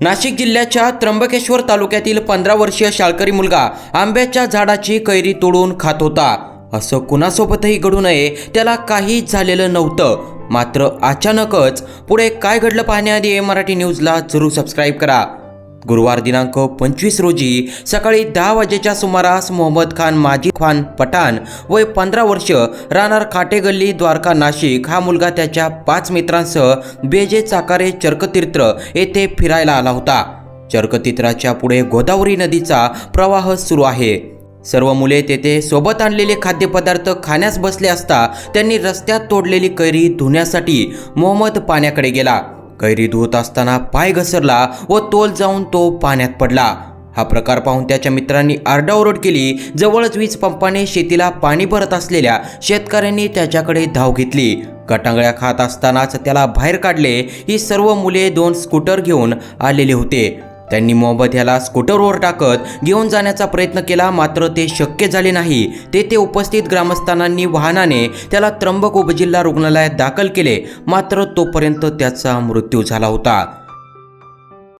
नाशिक जिल्ह्याच्या त्र्यंबकेश्वर तालुक्यातील पंधरा वर्षीय शाळकरी मुलगा आंब्याच्या झाडाची कैरी तोडून खात होता. असं कुणासोबतही घडू नये त्याला काहीच झालेलं नव्हतं. मात्र अचानकच पुढे काय घडलं पाहण्याआधी मराठी न्यूजला जरूर सबस्क्राईब करा. गुरुवार दिनांक पंचवीस रोजी सकाळी दहा वाजेच्या सुमारास मोहम्मद खान माजी खान पठाण वय पंधरा वर्ष राहणार खाटेगल्ली द्वारका नाशिक. हा मुलगा त्याच्या पाच मित्रांसह बेजे चाकारे चर्कतीर्थ येथे फिरायला आला होता. चर्कतीर्थाच्या पुढे गोदावरी नदीचा प्रवाह सुरू आहे. सर्व मुले तेथे सोबत आणलेले खाद्यपदार्थ खाण्यास बसले असता त्यांनी रस्त्यात तोडलेली कैरी धुण्यासाठी मोहम्मद पाण्याकडे गेला. कैरी धुवत असताना पाय घसरला व तोल जाऊन तो पाण्यात पडला. हा प्रकार पाहून त्याच्या मित्रांनी आरडाओरड केली. जवळच वीज पंपाने शेतीला पाणी भरत असलेल्या शेतकऱ्यांनी त्याच्याकडे धाव घेतली. कटांगळ्या खात असतानाच त्याला बाहेर काढले. ही सर्व मुले दोन स्कूटर घेऊन आलेले होते. त्यांनी मोहम्मद याला स्कूटरवर टाकत घेऊन जाण्याचा प्रयत्न केला मात्र ते शक्य झाले नाही. तेथे उपस्थित ग्रामस्थांनी वाहनाने त्याला त्र्यंबक उपजिल्हा रुग्णालयात दाखल केले मात्र तोपर्यंत त्याचा मृत्यू झाला होता.